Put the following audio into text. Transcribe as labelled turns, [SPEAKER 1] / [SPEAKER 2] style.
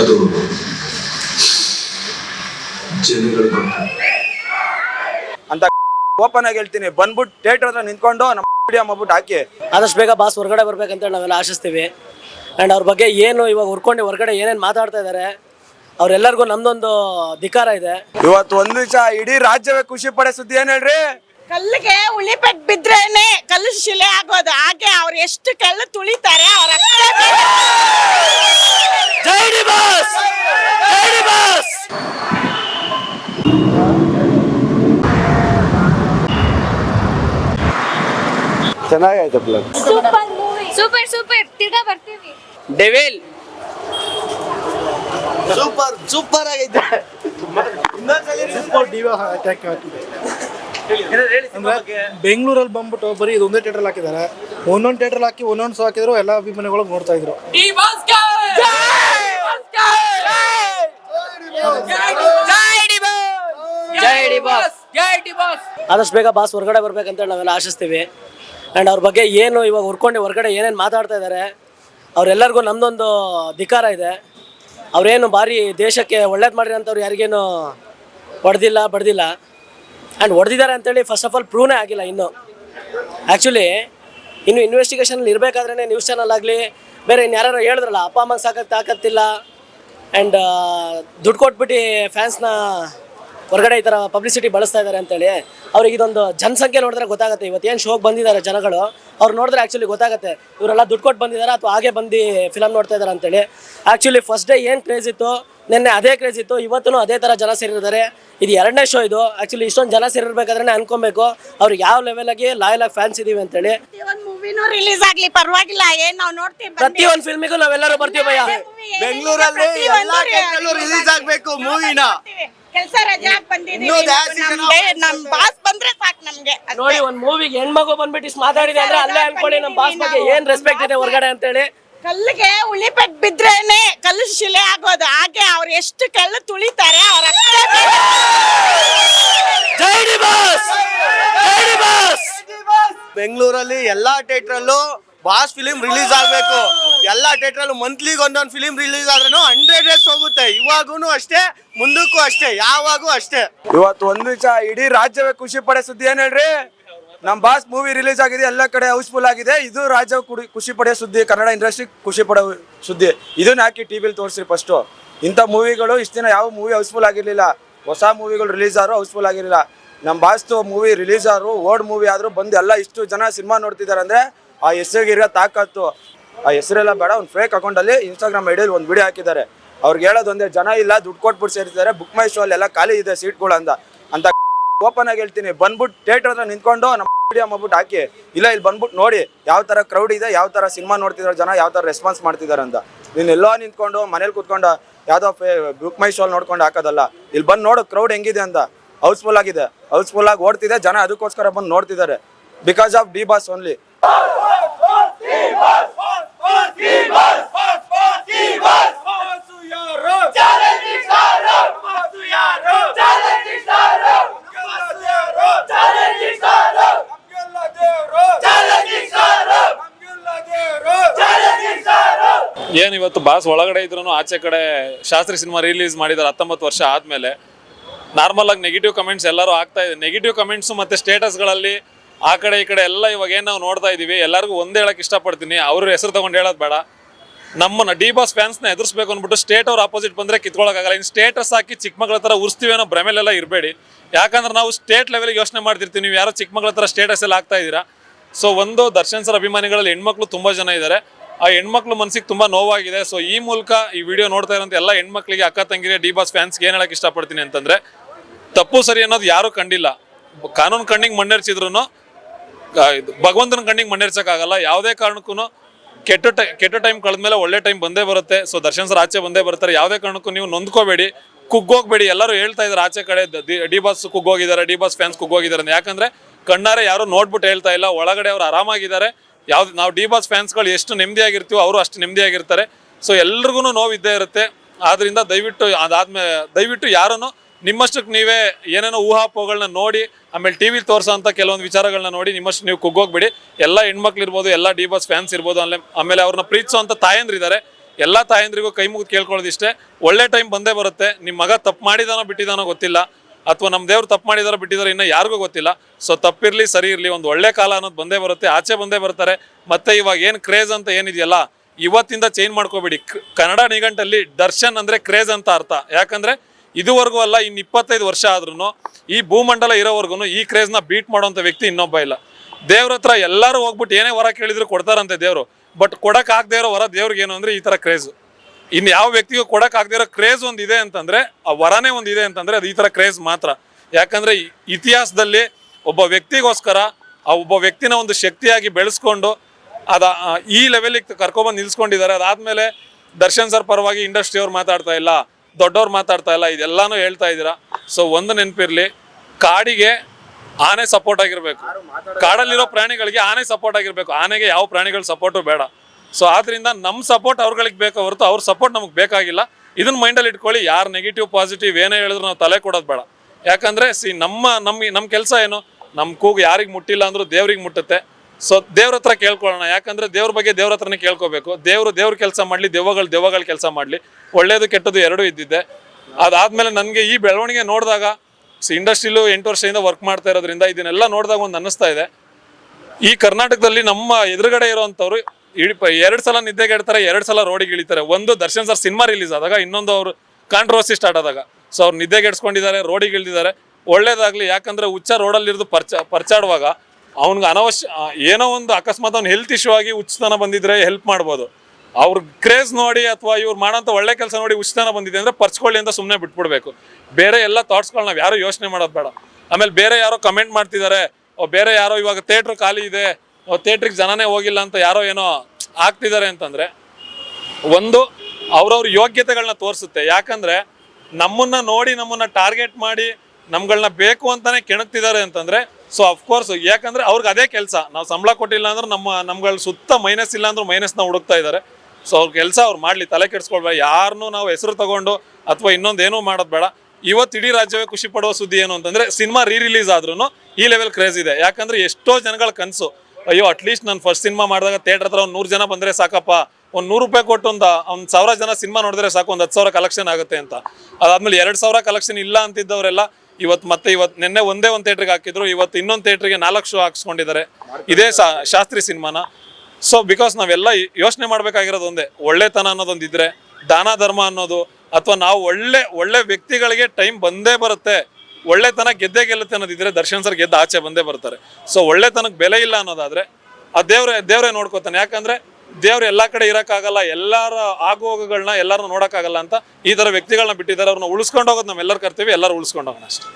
[SPEAKER 1] ಅದು
[SPEAKER 2] ಅಂತ ಓಪನ್ ಆಗಿ ಹೇಳ್ತೀನಿ. ಬಂದ್ಬಿಟ್ಟು ಥಿಯೇಟರ್ ಹತ್ರ ನಿಂತ್ಕೊಂಡು ನಮ್ಮ ವಿಡಿಯೋ ಮಾಡ್ಬಿಟ್ಟು ಹಾಕಿ.
[SPEAKER 3] ಆದಷ್ಟು ಬೇಗ ಬಾಸ್ ಹೊರಗಡೆ ಬರ್ಬೇಕಂತ ನಾವೆಲ್ಲ ಆಶಿಸ್ತೀವಿ. ಆ್ಯಂಡ್ ಅವ್ರ ಬಗ್ಗೆ ಏನು ಇವಾಗ ಹುರ್ಕೊಂಡು ಹೊರಗಡೆ ಏನೇನು ಮಾತಾಡ್ತಾ ಇದ್ದಾರೆ ಅವ್ರೆಲ್ಲರಿಗೂ ನಮ್ದೊಂದು ಧಿಕಾರ ಇದೆ.
[SPEAKER 2] ಇವತ್ತು ಒಂದು ದಿವಸ ಇಡೀ ರಾಜ್ಯವೇ ಖುಷಿ ಪಡೆ ಸುದ್ದಿ ಏನ್ ಹೇಳ್ರಿ?
[SPEAKER 4] ಕಲ್ಲಿಗೆ ಉಳಿಪೆಟ್ ಬಿದ್ರೇನೆ ಕಲ್ಲು ಶಿಲೆ ಆಗೋದು. ಹಾಗೆ ಅವ್ರು ಎಷ್ಟು ಕಲ್ಲು ತುಳಿತಾರೆ ಅವ್ರ
[SPEAKER 3] ಜೈ ಡಿ ಬಾಸ್ ಜೈ ಡಿ ಬಾಸ್
[SPEAKER 2] ಚೆನ್ನಾಗೈತೆ plus
[SPEAKER 5] super movie super super ತಿರ್ಗಾ ಬರ್ತೀವಿ.
[SPEAKER 3] ಡೆವಿಲ್
[SPEAKER 2] ಸೂಪರ್ ಸೂಪರ್ ಆಗೈತೆ.
[SPEAKER 6] ಬೆಂಗಳೂರಲ್ಲಿ ಬಂದ್ಬಿಟ್ಟು ಬರೀ ಇದೊಂದೇ ಒಂದೇ ಥಿಯೇಟರ್ ಹಾಕಿದ್ದಾರೆ. ಒಂದೊಂದು ಥಿಯೇಟರ್ ಹಾಕಿ ಒಂದೊಂದು ಶೋ ಹಾಕಿದ್ರು ಎಲ್ಲ ಅಭಿಮಾನಿಗಳು ನೋಡ್ತಾ ಇದ್ರು
[SPEAKER 3] ಜೈ ಡಿ ಬಾಸ್ ಆದಷ್ಟು ಬೇಗ ಬಾಸ್ ಹೊರಗಡೆ ಬರ್ಬೇಕಂತ ನಾವೆಲ್ಲ ಆಶಿಸ್ತೀವಿ. ಆ್ಯಂಡ್ ಅವ್ರ ಬಗ್ಗೆ ಏನು ಇವಾಗ ಹುರ್ಕೊಂಡು ಹೊರಗಡೆ ಏನೇನು ಮಾತಾಡ್ತಾ ಇದ್ದಾರೆ ಅವರೆಲ್ಲರಿಗೂ ನಮ್ದೊಂದು ಧಿಕಾರ ಇದೆ. ಅವರೇನು ಭಾರಿ ದೇಶಕ್ಕೆ ಒಳ್ಳೇದು ಮಾಡಿರೋಂಥವ್ರು ಯಾರಿಗೇನು ಹೊಡೆದಿಲ್ಲ, ಬಡ್ದಿಲ್ಲ. ಆ್ಯಂಡ್ ಹೊಡೆದಿದ್ದಾರೆ ಅಂತೇಳಿ ಫಸ್ಟ್ ಆಫ್ ಆಲ್ ಪ್ರೂವ್ನೇ ಆಗಿಲ್ಲ ಇನ್ನು. ಆ್ಯಕ್ಚುಲಿ ಇನ್ನು ಇನ್ವೆಸ್ಟಿಗೇಷನ್ ಇರಬೇಕಾದ್ರೆ ನ್ಯೂಸ್ ಚಾನಲ್ ಆಗಲಿ, ಬೇರೆ ಇನ್ನು ಯಾರು ಹೇಳಿದ್ರಲ್ಲ, ಅಪ್ಪ ಅಮ್ಮಂಗೆ ಸಾಕಕ್ಕೆ ತಾಕತ್ತಿಲ್ಲ. ಆ್ಯಂಡ್ ದುಡ್ಡು ಕೊಟ್ಬಿಟ್ಟು ಫ್ಯಾನ್ಸ್ನ ಹೊರಗಡೆ ಈ ಥರ ಪಬ್ಲಿಸಿಟಿ ಬಳಸ್ತಾ ಇದ್ದಾರೆ ಅಂತೇಳಿ ಅವ್ರಿಗೆ ಇದೊಂದು ಜನಸಂಖ್ಯೆ ನೋಡಿದ್ರೆ ಗೊತ್ತಾಗುತ್ತೆ. ಇವತ್ತು ಏನು ಶೋಗೆ ಬಂದಿದ್ದಾರೆ ಜನಗಳು ಅವ್ರು ನೋಡಿದ್ರೆ ಆ್ಯಕ್ಚುಲಿ ಗೊತ್ತಾಗುತ್ತೆ. ಇವರೆಲ್ಲ ದುಡ್ಡು ಕೊಟ್ಟು ಬಂದಿದ್ದಾರೆ ಅಥವಾ ಹಾಗೆ ಬಂದು ಫಿಲಮ್ ನೋಡ್ತಾ ಇದ್ದಾರೆ ಅಂತೇಳಿ. ಆ್ಯಕ್ಚುಲಿ ಫಸ್ಟ್ ಡೇ ಏನು ಕ್ರೇಜ್ ಇತ್ತು? ನಿನ್ನೆ ಅದೇ ಕ್ರೇಜ್ ಇತ್ತು ಇವತ್ತೂ ಅದೇ ಥರ ಜನ ಸೇರಿದ್ದಾರೆ. ಇದು ಎರಡನೇ ಶೋ ಇದು. ಆ್ಯಕ್ಚುಲಿ ಇಷ್ಟೊಂದು ಜನ ಸೇರಿರ್ಬೇಕಾದ್ರೆ ಅನ್ಕೊಬೇಕು ಅವ್ರಿಗೆ ಯಾವ ಲೆವೆಲಾಗಿ ಲಾಯಲ್ ಆಗಿ ಫ್ಯಾನ್ಸ್ ಇದೀವಿ ಅಂತೇಳಿ.
[SPEAKER 4] ಮೂವಿನೂ ರಿಲೀಸ್ ಆಗ್ಲಿ ಪರವಾಗಿಲ್ಲ ಏನು ನಾವು ನೋಡ್ತೀವಿ
[SPEAKER 3] ಪ್ರತಿ ಒಂದು ಫಿಲ್ಮಿಗೂ ನಾವೆಲ್ಲರೂ ಬರ್ತೀವಿ
[SPEAKER 2] ಬೆಂಗಳೂರಲ್ಲಿ ರಿಲೀಸ್ ಆಗ್ಬೇಕು ಮೂವಿನ
[SPEAKER 4] ಕೆಲಸ ರಜೆ ನಮ್ಗೆ ನಮ್ ಬಾಸ್ ಬಂದ್ರೆ ಸಾಕು ನಮ್ಗೆ.
[SPEAKER 3] ನೋಡಿ ಒಂದ್ ಮೂವಿಗೆ ಹೆಣ್ಮಗು ಬಂದ್ಬಿಟ್ಟು ಇಷ್ಟ್ ಮಾತಾಡಿದೆ ಅಂದ್ರೆ ಅಲ್ಲೇ ಅನ್ಕೊಳ್ಳಿ ನಮ್ ಬಾಸ್ ಬಗ್ಗೆ ಏನ್ ರೆಸ್ಪೆಕ್ಟ್ ಇದೆ ಹೊರಗಡೆ ಅಂತೇಳಿ.
[SPEAKER 4] ಕಲ್ಲಿಗೆ ಉಳಿಪೆಟ್ ಬಿದ್ರೇನೆ ಕಲ್ಲು ಶಿಲೆ ಆಗೋದು. ಹಾಗೆ ಅವ್ರು ಎಷ್ಟು ಕಲ್ಲು ತುಳಿತಾರೆ ಅವ್ರ
[SPEAKER 3] ಜೈ ಡಿ ಬಾಸ್! ಜೈ ಬಾಸ್!
[SPEAKER 2] ಬೆಂಗಳೂರಲ್ಲಿ ಎಲ್ಲಾ ಥಿಯೇಟ್ರಲ್ಲೂ ಬಾಸ್ ಫಿಲಿಂ ರಿಲೀಸ್ ಆಗ್ಬೇಕು. ಎಲ್ಲಾ ಥಿಯೇಟ್ರಲ್ಲೂ ಮಂತ್ಲಿಗೆ ಒಂದೊಂದು ಫಿಲಿಮ್ ರಿಲೀಸ್ ಆದ್ರೂ ಹಂಡ್ರೆಡ್ ಡೇಸ್ ಹೋಗುತ್ತೆ. ಇವಾಗೂ ಅಷ್ಟೇ, ಮುಂದಕ್ಕೂ ಅಷ್ಟೇ, ಯಾವಾಗೂ ಅಷ್ಟೇ. ಇವತ್ತು ಒಂದು ದಿವಸ ಇಡೀ ರಾಜ್ಯವೇ ಖುಷಿ ಪಡೆ ಸುದ್ದಿ ಏನ್ ಹೇಳ್ರಿ? ನಮ್ ಬಾಸ್ ಮೂವಿ ರಿಲೀಸ್ ಆಗಿದೆ, ಎಲ್ಲ ಕಡೆ ಹೌಸ್ಫುಲ್ ಆಗಿದೆ. ಇದು ರಾಜ್ಯ ಖುಷಿ ಪಡೆಯೋ ಸುದ್ದಿ, ಕನ್ನಡ ಇಂಡಸ್ಟ್ರಿ ಖುಷಿ ಪಡೋ ಸುದ್ದಿ. ಇದನ್ನ ಹಾಕಿ ಟಿವಿಲಿ ತೋರಿಸ್ರಿ ಫಸ್ಟು ಇಂಥ ಮೂವಿಗಳು ಇಷ್ಟು ದಿನ ಯಾವ ಮೂವಿ ಹೌಸ್ಫುಲ್ ಆಗಿರ್ಲಿಲ್ಲ. ಹೊಸ ಮೂವಿಗಳು ರಿಲೀಸ್ ಆದ್ರು ಹೌಸ್ಫುಲ್ ಆಗಿರಲಿಲ್ಲ. ನಮ್ಮ ಬಾಸ್ತು ಮೂವಿ ರಿಲೀಸ್ ಆದ್ರು ಓಲ್ಡ್ ಮೂವಿ ಆದರೂ ಬಂದು ಎಲ್ಲ ಇಷ್ಟು ಜನ ಸಿನಿಮಾ ನೋಡ್ತಿದ್ದಾರೆ ಅಂದ್ರೆ ಆ ಹೆಸರಿಗಿರೋ ತಾಕತ್ತು. ಆ ಹೆಸರೆಲ್ಲ ಬೇಡ ಒಂದು ಫೇಕ್ ಅಕೌಂಟಲ್ಲಿ ಇನ್ಸ್ಟಾಗ್ರಾಮ್ ಐಡಿಯಲ್ಲಿ ಒಂದು ವಿಡಿಯೋ ಹಾಕಿದ್ದಾರೆ. ಅವ್ರಿಗೆ ಹೇಳೋದು ಒಂದೇ ಜನ ಇಲ್ಲ, ದುಡ್ಡು ಕೊಟ್ಬಿಟ್ಟು ಸೇರಿದ್ದಾರೆ ಬುಕ್ ಮೈ ಶೋ ಎಲ್ಲ ಖಾಲಿ ಇದೆ ಸೀಟ್ಗಳು ಅಂತ. ಅಂತ ಓಪನ್ ಆಗಿ ಹೇಳ್ತೀನಿ ಬಂದ್ಬಿಟ್ಟು ಥಿಯೇಟರ್ ಹತ್ರ ನಿಂತ್ಕೊಂಡು ನಮ್ಮ ವಿಡಿಯೋ ಮಾಡ್ಬಿಟ್ಟು ಹಾಕಿ. ಇಲ್ಲ, ಇಲ್ಲಿ ಬಂದ್ಬಿಟ್ಟು ನೋಡಿ, ಯಾವ ಥರ ಕ್ರೌಡ್ ಇದೆ, ಯಾವ ಥರ ಸಿನಿಮಾ ನೋಡ್ತಿದ್ದಾರೆ ಜನ, ಯಾವ ಥರ ರೆಸ್ಪಾನ್ಸ್ ಮಾಡ್ತಿದ್ದಾರೆ ಅಂತ. ನೀನು ಎಲ್ಲೋ ನಿಂತ್ಕೊಂಡು, ಮನೇಲಿ ಕೂತ್ಕೊಂಡು, ಯಾವುದೋ ಬುಕ್ ಮೈ ಶೋಲ್ ನೋಡ್ಕೊಂಡು ಹಾಕೋದಲ್ಲ. ಇಲ್ಲಿ ಬಂದು ನೋಡು ಕ್ರೌಡ್ ಹೆಂಗಿದೆ ಅಂತ. ಹೌಸ್ಫುಲ್ ಆಗಿದೆ ಹೌಸ್ಫುಲ್ ಆಗಿ ಓಡ್ತಿದೆ, ಜನ ಅದಕ್ಕೋಸ್ಕರ ಬಂದು ನೋಡ್ತಿದ್ದಾರೆ. Because of D boss only
[SPEAKER 7] ಏನ್ ಇವತ್ತು ಬಾಸ್ ಒಳಗಡೆ ಇದ್ರು ಆಚೆ ಕಡೆ ಶಾಸ್ತ್ರಿ ಸಿನಿಮಾ ರಿಲೀಸ್ ಮಾಡಿದ್ದಾರೆ ಹತ್ತೊಂಬತ್ತು ವರ್ಷ ಆದಮೇಲೆ. ನಾರ್ಮಲ್ ಆಗಿ ನೆಗೆಟಿವ್ ಕಮೆಂಟ್ಸ್ ಎಲ್ಲರೂ ಆಗ್ತಾ ಇದೆ. ನೆಗೆಟಿವ್ ಕಮೆಂಟ್ಸು ಮತ್ತೆ ಸ್ಟೇಟಸ್ಗಳಲ್ಲಿ ಆ ಕಡೆ ಈ ಕಡೆ ಎಲ್ಲ ಇವಾಗ ಏನು ನಾವು ನೋಡ್ತಾ ಇದೀವಿ, ಎಲ್ಲರಿಗೂ ಒಂದೇ ಹೇಳಕ್ ಇಷ್ಟಪಡ್ತೀನಿ. ಅವ್ರ ಹೆಸರು ತಗೊಂಡು ಹೇಳೋದು ಬೇಡ. ನಮ್ಮನ್ನ ಡಿ ಬಾಸ್ ಫ್ಯಾನ್ಸ್ನ ಎದುರಿಸ್ಬೇಕು ಅಂದ್ಬಿಟ್ಟು ಸ್ಟೇಟ್ ಅವ್ರ ಆಪೋಸಿಟ್ ಬಂದ್ರೆ ಕಿತ್ಕೊಳ್ಳೋಕ್ಕಾಗಲ್ಲ ಇನ್ನು ಸ್ಟೇಟಸ್ ಹಾಕಿ ಚಿಕ್ಕ ಮಗಳ ಥರ ಉರಿಸ್ತೀವಿ ಅನ್ನೋ ಭ್ರಮೆಲೆಲ್ಲ ಇರಬೇಡಿ. ಯಾಕಂದ್ರೆ ನಾವು ಸ್ಟೇಟ್ ಲೆವೆಲ್ಗೆ ಯೋಚನೆ ಮಾಡ್ತಿರ್ತೀವಿ. ನೀವು ಯಾರೋ ಚಿಕ್ಕ ಮಕ್ಕಳ ಥರ ಸ್ಟೇಟಸ್ ಎಲ್ಲ ಆಗ್ತಾ ಇದ್ದೀರಾ? ಸೊ ಒಂದು ದರ್ಶನ್ ಸರ್ ಅಭಿಮಾನಿಗಳಲ್ಲಿ ಹೆಣ್ಮಕ್ಳು ತುಂಬಾ ಜನ ಇದ್ದಾರೆ ಆ ಹೆಣ್ಮಕ್ಳು ಮನಸ್ಸಿಗೆ ತುಂಬಾ ನೋವಾಗಿದೆ. ಸೊ ಈ ಮೂಲಕ ಈ ವಿಡಿಯೋ ನೋಡ್ತಾ ಇರೋಂಥ ಎಲ್ಲ ಹೆಣ್ಮಕ್ಳಿಗೆ ಅಕ್ಕ ತಂಗಿರಿ ಡಿ ಬಾಸ್ ಫ್ಯಾನ್ಸ್ಗೆ ಏನು ಹೇಳಕ್ ಇಷ್ಟಪಡ್ತೀನಿ ಅಂತಂದ್ರೆ, ತಪ್ಪು ಸರಿ ಅನ್ನೋದು ಯಾರೂ ಕಂಡಿಲ್ಲ. ಕಾನೂನು ಕಣ್ಣಿಗೆ ಮಣ್ಣೆರ್ಚಿದ್ರು ಭಗವಂತನ ಕಣ್ಣಿಗೆ ಮಣ್ಣೆರ್ಸೋಕ್ಕಾಗಲ್ಲ. ಯಾವುದೇ ಕಾರಣಕ್ಕೂ ಕೆಟ್ಟ ಟೈ, ಕೆಟ್ಟ ಟೈಮ್ ಕಳೆದ್ಮೇಲೆ ಒಳ್ಳೆ ಟೈಮ್ ಬಂದೇ ಬರುತ್ತೆ. ಸೊ ದರ್ಶನ್ ಸರ್ ಆಚೆ ಬಂದೇ ಬರ್ತಾರೆ. ಯಾವುದೇ ಕಾರಣಕ್ಕೂ ನೀವು ನೊಂದ್ಕೋಬೇಡಿ. ಕುಗ್ಗೋಗ್ಬೇಡಿ. ಎಲ್ಲರೂ ಹೇಳ್ತಾ ಇದ್ದಾರೆ ಆಚೆ ಕಡೆ. ಡಿ ಬಾಸ್ ಕುಗ್ಗೋಗಿದ್ದಾರೆ, ಡಿ ಬಾಸ್ ಫ್ಯಾನ್ಸ್ ಕುಗ್ಗೋಗಿದ್ದಾರೆ ಯಾಕಂದ್ರೆ ಕಣ್ಣಾರೆ ಯಾರು ನೋಡ್ಬಿಟ್ಟು ಹೇಳ್ತಾ ಇಲ್ಲ. ಒಳಗಡೆ ಅವ್ರು ಆರಾಮಾಗಿದ್ದಾರೆ. ಯಾವ್ದು ನಾವು ಡಿ ಬಾಸ್ ಫ್ಯಾನ್ಸ್ಗಳು ಎಷ್ಟು ನೆಮ್ಮದಿಯಾಗಿರ್ತೀವೋ ಅವರು ಅಷ್ಟು ನೆಮ್ಮದಿಯಾಗಿರ್ತಾರೆ. ಸೊ ಎಲ್ರಿಗೂ ನೋವು ಇದ್ದೇ ಇರುತ್ತೆ. ಆದ್ರಿಂದ ದಯವಿಟ್ಟು ಅದಾದ್ಮೇಲೆ ದಯವಿಟ್ಟು ಯಾರನ್ನು ನಿಮ್ಮಷ್ಟಕ್ಕೆ ನೀವೇ ಏನೇನೋ ಊಹಾಪೋಗಳನ್ನ ನೋಡಿ, ಆಮೇಲೆ ಟಿ ವಿಲಿ ತೋರಿಸೋಂಥ ಕೆಲವೊಂದು ವಿಚಾರಗಳನ್ನ ನೋಡಿ ನಿಮ್ಮಷ್ಟು ನೀವು ಕುಗ್ಗೋಗ್ಬಿಡಿ. ಎಲ್ಲ ಹೆಣ್ಮಕ್ಳು ಇರ್ಬೋದು, ಎಲ್ಲ ಡಿ ಬಾಸ್ ಫ್ಯಾನ್ಸ್ ಇರ್ಬೋದು ಅಲ್ಲೇ ಆಮೇಲೆ ಅವ್ರನ್ನ ಪ್ರೀತಿಸುವಂಥ ತಾಯಂದ್ರಿದ್ದಾರೆ ಎಲ್ಲ ತಾಯಂದ್ರಿಗೂ ಕೈ ಮುಗಿದು ಕೇಳ್ಕೊಳ್ಳೋದಿಷ್ಟೇ. ಒಳ್ಳೆ ಟೈಮ್ ಬಂದೇ ಬರುತ್ತೆ. ನಿಮ್ಮ ಮಗ ತಪ್ಪು ಮಾಡಿದಾನೋ, ಬಿಟ್ಟಿದಾನೋ ಗೊತ್ತಿಲ್ಲ. ಅಥವಾ ನಮ್ಮ ದೇವ್ರು ತಪ್ಪು ಮಾಡಿದಾರೋ, ಬಿಟ್ಟಿದಾರೋ ಇನ್ನೂ ಯಾರಿಗೂ ಗೊತ್ತಿಲ್ಲ. ಸೊ ತಪ್ಪಿರಲಿ, ಸರಿ ಇರಲಿ, ಒಂದು ಒಳ್ಳೆ ಕಾಲ ಅನ್ನೋದು ಬಂದೇ ಬರುತ್ತೆ. ಆಚೆ ಬಂದೇ ಬರ್ತಾರೆ. ಮತ್ತೆ ಇವಾಗ ಏನು ಕ್ರೇಜ್ ಅಂತ ಏನಿದೆಯಲ್ಲ, ಇವತ್ತಿಂದ ಚೇಂಜ್ ಮಾಡ್ಕೋಬೇಡಿ. ಕನ್ನಡ ನಿಘಂಟಲ್ಲಿ ದರ್ಶನ್ ಅಂದರೆ ಕ್ರೇಜ್ ಅಂತ ಅರ್ಥ. ಯಾಕಂದ್ರೆ ಇದುವರೆಗೂ ಅಲ್ಲ ಇನ್ನು ಇಪ್ಪತ್ತೈದು ವರ್ಷ ಆದ್ರೂ ಈ ಭೂಮಂಡಲ ಇರೋವರೆಗೂ ಈ ಕ್ರೇಜ್ನ ಬೀಟ್ ಮಾಡೋಂಥ ವ್ಯಕ್ತಿ ಇನ್ನೊಬ್ಬ ಇಲ್ಲ. ದೇವ್ರ ಹತ್ರ ಎಲ್ಲರೂ ಹೋಗ್ಬಿಟ್ಟು ಏನೇ ವರ ಕೇಳಿದ್ರು ಕೊಡ್ತಾರಂತೆ ದೇವರು. ಬಟ್ ಕೊಡಕ್ ಆಗದೆ ಇರೋ ವರ ದೇವ್ರಿಗೆ ಏನು ಅಂದ್ರೆ ಈ ತರ ಕ್ರೇಜ್ ಇನ್ನು ಯಾವ ವ್ಯಕ್ತಿಗೂ ಕೊಡಕ್ ಆಗದೆ ಇರೋ ಕ್ರೇಜ್ ಒಂದು ಇದೆ ಅಂತಂದ್ರೆ, ಆ ವರನೇ ಒಂದು ಇದೆ ಅಂತಂದ್ರೆ ಅದು ಈ ತರ ಕ್ರೇಜ್ ಮಾತ್ರ. ಯಾಕಂದ್ರೆ ಇತಿಹಾಸದಲ್ಲಿ ಒಬ್ಬ ವ್ಯಕ್ತಿಗೋಸ್ಕರ, ಆ ಒಬ್ಬ ವ್ಯಕ್ತಿನ ಒಂದು ಶಕ್ತಿಯಾಗಿ ಬೆಳೆಸ್ಕೊಂಡು, ಅದ ಈ ಲೆವೆಲಿಗೆ ಕರ್ಕೊಬಂದು ನಿಲ್ಸ್ಕೊಂಡಿದ್ದಾರೆ. ಅದಾದಮೇಲೆ ದರ್ಶನ್ ಸರ್ ಪರವಾಗಿ ಇಂಡಸ್ಟ್ರಿ ಅವ್ರು ಮಾತಾಡ್ತಾ ಇಲ್ಲ. ದೊಡ್ಡವ್ರು ಮಾತಾಡ್ತಾ ಇಲ್ಲ, ಇದೆಲ್ಲಾನು ಹೇಳ್ತಾ ಇದ್ದೀರಾ? ಸೊ ಒಂದು ನೆನಪಿರ್ಲಿ, ಕಾಡಿಗೆ ಆನೆ ಸಪೋರ್ಟ್ ಆಗಿರಬೇಕು. ಕಾಡಲ್ಲಿರೋ ಪ್ರಾಣಿಗಳಿಗೆ ಆನೆ ಸಪೋರ್ಟ್ ಆಗಿರಬೇಕು. ಆನೆಗೆ ಯಾವ ಪ್ರಾಣಿಗಳ ಸಪೋರ್ಟು ಬೇಡ. ಸೊ ಆದ್ರಿಂದ ನಮ್ಮ ಸಪೋರ್ಟ್ ಅವ್ರಗಳಿಗೆ ಬೇಕು ಹೊರತು ಅವ್ರ ಸಪೋರ್ಟ್ ನಮಗೆ ಬೇಕಾಗಿಲ್ಲ. ಇದನ್ನ ಮೈಂಡಲ್ಲಿ ಇಟ್ಕೊಳ್ಳಿ, ಯಾರು ನೆಗೆಟಿವ್ ಪಾಸಿಟಿವ್ ಏನೇ ಹೇಳಿದ್ರು ನಾವು ತಲೆ ಕೊಡೋದು ಬೇಡ. ಯಾಕಂದ್ರೆ, ಸಿ, ನಮ್ಮ ನಮ್ಮ ನಮ್ಮ ಕೆಲಸ ಏನು? ನಮ್ಮ ಕೂಗು ಯಾರಿಗೆ ಮುಟ್ಟಿಲ್ಲ ಅಂದ್ರೂ ದೇವ್ರಿಗೆ ಮುಟ್ಟುತ್ತೆ. ಸೊ ದೇವ್ರ ಹತ್ರ ಕೇಳ್ಕೊಳ್ಳೋಣ. ಯಾಕಂದ್ರೆ ದೇವ್ರ ಬಗ್ಗೆ ದೇವ್ರ ಹತ್ರನೇ ಕೇಳ್ಕೋಬೇಕು. ದೇವರು ದೇವ್ರ ಕೆಲಸ ಮಾಡಲಿ, ದೆವ್ವಗಳು ದೆವ್ವಗಳ ಕೆಲಸ ಮಾಡಲಿ. ಒಳ್ಳೇದು ಕೆಟ್ಟದ್ದು ಎರಡೂ ಇದ್ದಿದ್ದೆ. ಅದಾದಮೇಲೆ ನನಗೆ ಈ ಬೆಳವಣಿಗೆ ನೋಡಿದಾಗ ಇಂಡಸ್ಟ್ರಿಲೂ ಎಂಟು ವರ್ಷದಿಂದ ವರ್ಕ್ ಮಾಡ್ತಾ ಇರೋದ್ರಿಂದ ಇದನ್ನೆಲ್ಲ ನೋಡಿದಾಗ ಒಂದು ಅನ್ನಿಸ್ತಾ ಇದೆ. ಈ ಕರ್ನಾಟಕದಲ್ಲಿ ನಮ್ಮ ಎದುರುಗಡೆ ಇರೋವಂಥವ್ರು ಇಡಿ ಎರಡು ಸಲ ನಿದ್ದೆಗೆಡ್ತಾರೆ ಎರಡು ಸಲ ರೋಡಿಗೆ ಇಳಿತಾರೆ. ಒಂದು ದರ್ಶನ್ ಸರ್ ಸಿನಿಮಾ ರಿಲೀಸ್ ಆದಾಗ, ಇನ್ನೊಂದು ಅವರು ಕಾಂಟ್ರವರ್ಸಿ ಸ್ಟಾರ್ಟ್ ಆದಾಗ. ಸೊ ಅವ್ರು ನಿದ್ದೆಗೆಡ್ಸ್ಕೊಂಡಿದ್ದಾರೆ ರೋಡಿಗೆ ಇಳಿದಿದ್ದಾರೆ. ಒಳ್ಳೇದಾಗಲಿ, ಯಾಕಂದರೆ ಹುಚ್ಚ ರೋಡಲ್ಲಿರೋದು ಪರ್ಚ ಪರ್ಚಾಡುವಾಗ ಅವ್ನಿಗೆ ಅನವಶ್ಯ ಏನೋ ಒಂದು ಅಕಸ್ಮಾತ್ ಅವ್ನು ಹೆಲ್ತ್ ಇಶ್ಯೂ ಆಗಿ ಹುಚ್ಚತನ ಬಂದಿದ್ರೆ ಹೆಲ್ಪ್ ಮಾಡ್ಬೋದು. ಅವ್ರ ಕ್ರೇಜ್ ನೋಡಿ ಅಥವಾ ಇವ್ರು ಮಾಡೋಂಥ ಒಳ್ಳೆ ಕೆಲಸ ನೋಡಿ ಉಚಿತನ ಬಂದಿದೆ ಅಂದ್ರೆ ಪರ್ಚ್ಕೊಳ್ಳಿ ಅಂತ ಸುಮ್ಮನೆ ಬಿಟ್ಬಿಡ್ಬೇಕು. ಬೇರೆ ಎಲ್ಲ ಥಾಟ್ಸ್ಗಳು ನಾವು ಯಾರು ಯೋಚನೆ ಮಾಡೋದು ಬೇಡ. ಆಮೇಲೆ ಬೇರೆ ಯಾರೋ ಕಮೆಂಟ್ ಮಾಡ್ತಿದ್ದಾರೆ ಬೇರೆ ಯಾರೋ ಇವಾಗ ಥಿಯೇಟ್ರ್ ಖಾಲಿ ಇದೆ ಥಿಯೇಟ್ರಿಗೆ ಜನನೇ ಹೋಗಿಲ್ಲ ಅಂತ ಯಾರೋ ಏನೋ ಆಗ್ತಿದ್ದಾರೆ ಅಂತಂದ್ರೆ ಒಂದು ಅವ್ರವ್ರ ಯೋಗ್ಯತೆಗಳನ್ನ ತೋರಿಸುತ್ತೆ. ಯಾಕಂದ್ರೆ ನಮ್ಮನ್ನ ನೋಡಿ ನಮ್ಮನ್ನ ಟಾರ್ಗೆಟ್ ಮಾಡಿ ನಮ್ಗಳನ್ನ ಬೇಕು ಅಂತಾನೆ ಕೆಣಕ್ತಿದ್ದಾರೆ ಅಂತಂದ್ರೆ ಸೊ ಅಫ್ಕೋರ್ಸ್ ಯಾಕಂದ್ರೆ ಅವ್ರಿಗೆ ಅದೇ ಕೆಲಸ. ನಾವು ಸಂಬಳ ಕೊಟ್ಟಿಲ್ಲ ಅಂದ್ರೆ ನಮ್ಮ, ನಮ್ಗಳ ಸುತ್ತ ಮೈನಸ್ ಇಲ್ಲ ಅಂದ್ರೂ ಮೈನಸ್ನ ಹುಡುಕ್ತಾ ಇದ್ದಾರೆ ಸೊ ಅವ್ರ ಕೆಲಸ ಅವ್ರು ಮಾಡಲಿ, ತಲೆ ಕೆಡಿಸ್ಕೊಳ್ಬೇಡ. ಯಾರನ್ನೂ ನಾವು ಹೆಸರು ತಗೊಂಡು ಅಥವಾ ಇನ್ನೊಂದು ಏನೂ ಮಾಡೋದು ಬೇಡ. ಇವತ್ತು ಇಡೀ ರಾಜ್ಯವೇ ಖುಷಿ ಪಡುವ ಸುದ್ದಿ ಏನು ಅಂತಂದರೆ, ಸಿನಿಮಾ ರೀ ರಿಲೀಸ್ ಆದ್ರೂ ಈ ಲೆವೆಲ್ ಕ್ರೇಜ್ ಇದೆ. ಯಾಕಂದ್ರೆ ಎಷ್ಟೋ ಜನಗಳ ಕನಸು, ಅಯ್ಯೋ ಅಟ್ಲೀಸ್ಟ್ ನಾನು ಫಸ್ಟ್ ಸಿನಿಮಾ ಮಾಡಿದಾಗ ಥಿಯೇಟರ್ ಹತ್ರ ಒಂದು ನೂರು ಜನ ಬಂದರೆ ಸಾಕಪ್ಪ. ಒಂದು ನೂರು ರೂಪಾಯಿ ಕೊಟ್ಟು ಒಂದು ಒಂದು ಸಾವಿರ ಜನ ಸಿನಿಮಾ ನೋಡಿದ್ರೆ ಸಾಕು, ಒಂದು ಹತ್ತು ಸಾವಿರ ಕಲೆಕ್ಷನ್ ಆಗುತ್ತೆ ಅಂತ. ಅದಾದ್ಮೇಲೆ ಎರಡು ಸಾವಿರ ಕಲೆಕ್ಷನ್ ಇಲ್ಲ ಅಂತಿದ್ದವರೆಲ್ಲ, ಇವತ್ತು ಮತ್ತೆ ಇವತ್ತು ನಿನ್ನೆ ಒಂದೇ ಒಂದು ಥಿಯೇಟ್ರಿಗೆ ಹಾಕಿದ್ರು, ಇವತ್ತು ಇನ್ನೊಂದು ಥೇಟ್ರಿಗೆ ನಾಲ್ಕು ಶೋ ಹಾಕ್ಸ್ಕೊಂಡಿದ್ದಾರೆ. ಇದೇ ಶಾಸ್ತ್ರಿ ಸಿನಿಮಾನ. ಸೊ ಬಿಕಾಸ್ ನಾವೆಲ್ಲ ಯೋಚನೆ ಮಾಡಬೇಕಾಗಿರೋದು ಒಂದೇ, ಒಳ್ಳೆತನ ಅನ್ನೋದೊಂದು ಇದ್ರೆ ದಾನ ಧರ್ಮ ಅನ್ನೋದು, ಅಥವಾ ನಾವು ಒಳ್ಳೆ ಒಳ್ಳೆ ವ್ಯಕ್ತಿಗಳಿಗೆ ಟೈಮ್ ಬಂದೇ ಬರುತ್ತೆ, ಒಳ್ಳೆತನ ಗೆದ್ದೇ ಗೆಲ್ಲುತ್ತೆ ಅನ್ನೋದಿದ್ರೆ ದರ್ಶನ್ ಸರ್ ಗೆದ್ದ ಆಚೆ ಬಂದೇ ಬರ್ತಾರೆ. ಸೊ ಒಳ್ಳೆತನಕ್ಕೆ ಬೆಲೆ ಇಲ್ಲ ಅನ್ನೋದಾದ್ರೆ, ಆ ದೇವ್ರೆ, ದೇವ್ರೇ ನೋಡ್ಕೋತಾನೆ. ಯಾಕಂದ್ರೆ, ದೇವ್ರು ಎಲ್ಲಾ ಕಡೆ ಇರಕ್ಕಾಗಲ್ಲ, ಎಲ್ಲರ ಆಗುಹೋಗುಗಳನ್ನ ಎಲ್ಲರನ್ನ ನೋಡೋಕ್ಕಾಗಲ್ಲ ಅಂತ ಈ ತರ ವ್ಯಕ್ತಿಗಳನ್ನ ಬಿಟ್ಟಿದ್ದಾರೆ, ಅವ್ರನ್ನ ಉಳಿಸ್ಕೊಂಡು ಹೋಗೋದು ನಮ್ಮೆಲ್ಲರ ಕರ್ತೀವಿ, ಎಲ್ಲರೂ ಉಳಿಸ್ಕೊಂಡು ಹೋಗೋಣ ಅಷ್ಟೇ.